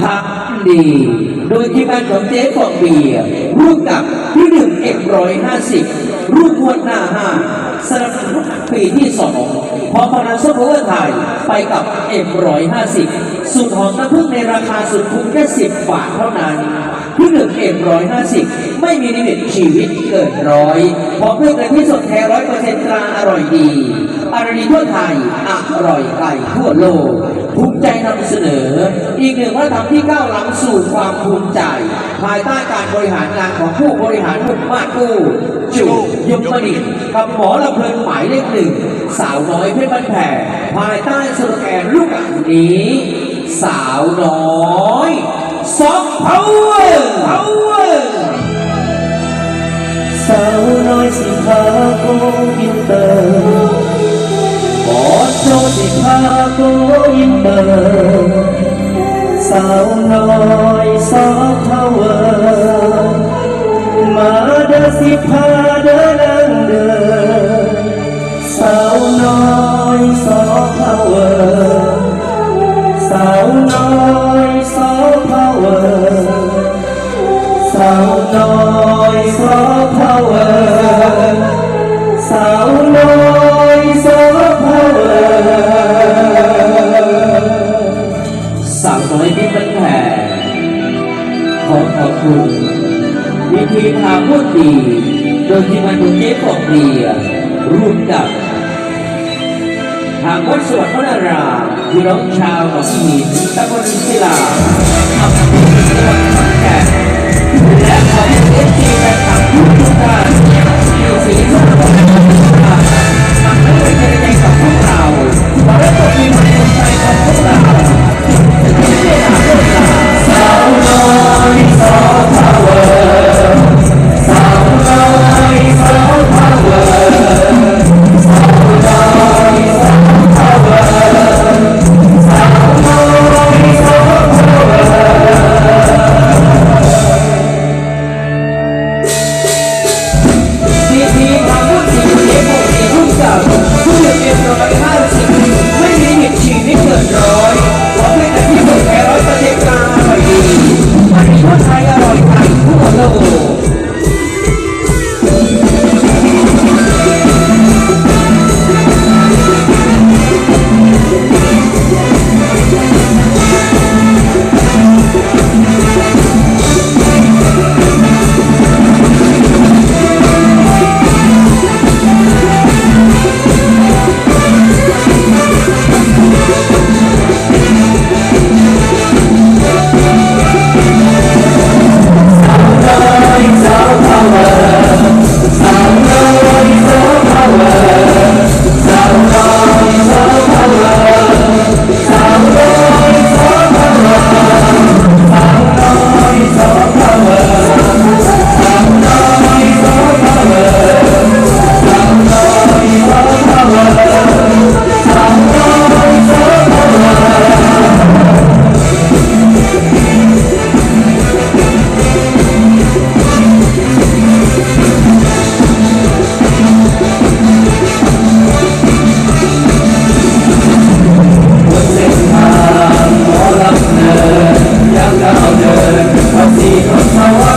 พักดี โดยที่บ้านของเจ๊ฟองเบียร์ร่วมกับพี่หนึ่งเอ็มร้อยห้าสิบรูปงวดหน้าห้าสนับสนุนปีที่สองพอพนันซุปเปอร์ไทยไปกับเอ็มร้อยห้าสิบสุดหอมน้ำผึ้งในราคาสุดคุ้มแค่สิบบาทเท่านั้นพี่หนึ่งเอ็มร้อยห้าสิบไม่มีลิมิตชีวิตเกินร้อยพร้อมด้วยกะทิสดแท้ร้อยเปอร์เซ็นต์ตราอร่อยดี อร่อยทั่วไทย อร่อยไกลทั่วโลก ภูมิใจนำเสนอ อีกหนึ่งวัฒนธรรมที่ก้าวล้ำสู่ความภูมิใจ ภายใต้การบริหารงานของผู้บริหารหุ่นมาดกู้จุยมมณิตกับหมอละเพลินหมายเลขหนึ่ง สาวน้อยเพชรบ้านแผ่ภายใต้สโลแกนลูกอันนี้ สาวน้อยซอฟต์พาวเวอร์พาสาวน้อยสิพาโกอินเตอร์ อโชว์สิพาโกอินเตอร์สาวน้อยซอฟต์พาวเวอร์มาเดินสิพาเดินเดินสาวน้อยซอฟต์พาวเวอร์สาวน้อยซอฟต์พาวเวอร์สาวน้อยซอ วยที่เป็นแผ่ขอขอบคุณวิธีพาพูดดีโดยที่มันดูเจ๊ฟองเบียร์ร่วมกับทางวัดสวนพระนารามณ์พี่น้องชาวหนองหินตะบนศิลาอำเภอจังหวัดขอนแก่นและขอให้ Sawa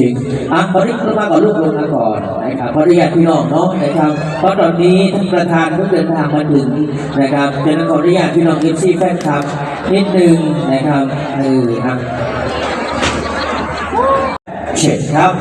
ริงอะขอเรียกมาก่อนลูกลงมาก่อนนะครับขออนุญาตพี่น้องเนาะนะครับเพราะตอนนี้ท่านประธานเพิ่งเดินทางมาถึงนะครับฉะนั้นขออนุญาตพี่น้องเอฟซีแฟนคลับนิดนึงนะครับเอออะเช็ดครับ